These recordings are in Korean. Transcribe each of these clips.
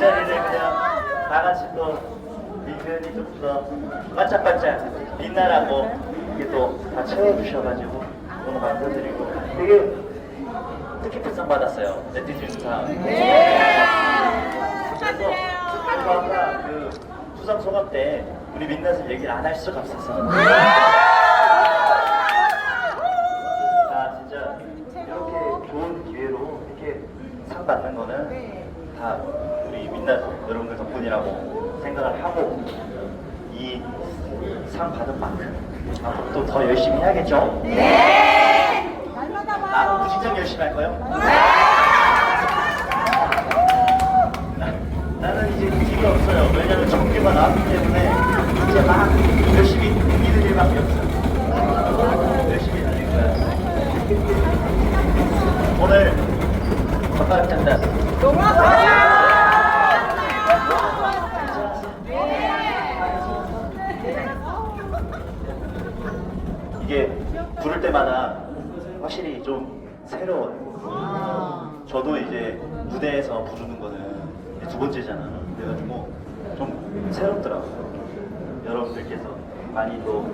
자리를 그냥 다 같이 또 민변이 좀더 반짝반짝 빛나라고 이게 또 다 채워주셔가지고 너무 감사드리고 되게 뜻깊은 상 받았어요. 네티즌 상. 그래서 저도 아까 그 수상 소감 때 우리 민낯을 얘기를 안 할 수가 없었어요. 아 진짜 이렇게 좋은 기회로 이렇게 상 받는 거는 다 민낯 여러분들 덕분이라고 생각을 하고 이 상 받은 만큼 앞으로 또 더 열심히 해야겠죠? 네! 아, 무진장 열심히 할 거요? 나- 나는 이제 기가 없어요. 왜냐면 정규가 나왔기 때문에 이제 막 열심히 이들 일밖에 없어요. 열심히 달릴 거야. 오늘 건강 장단. 이게 부를 때마다 확실히 좀 새로워요. 저도 이제 무대에서 부르는 거는 두 번째잖아. 그래가지고 좀 새롭더라고요. 여러분들께서 많이 또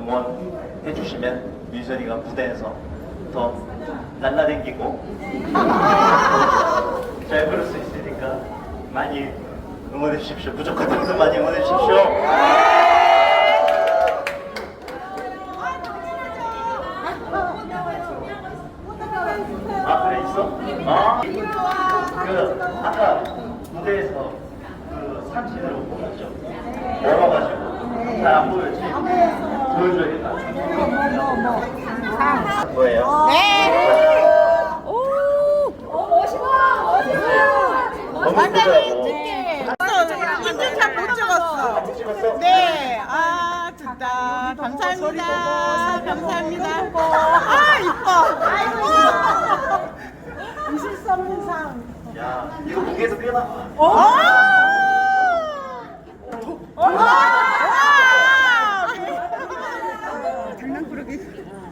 응원해 주시면 민선이가 무대에서 더 날라댕기고 잘 부를 수 있으니까 많이 응원해 주십시오. 무조건 많이 응원해 주십시오. 아 그래 있어? 아? 그 아까 무대에서 그 사진을 못 보였죠? 멀어가지고 잘 안 보였지? 보여줘야겠다 뭐예요? 네. 너무 예쁘더라고 인증샷 못 찍었어. 같이 찍었어? 네. 아, 진짜. 감사합니다. 감사합니다. 아, 이뻐. 있을 수 없는 상. 야 이거 무게도 꽤 나와 어?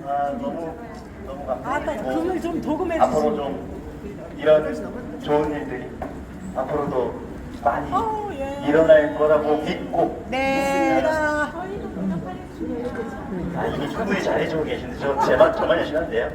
아 너무 너무 감사드리고 금을 좀 도금해 앞으로 주세요. 좀 이런 좋은 일들이 앞으로도 많이 어, 예. 일어날 거라고 믿고 네. 아, 아 이미 충분히 잘해주고 계신데 저 제만 저만 열심히 하면 돼요?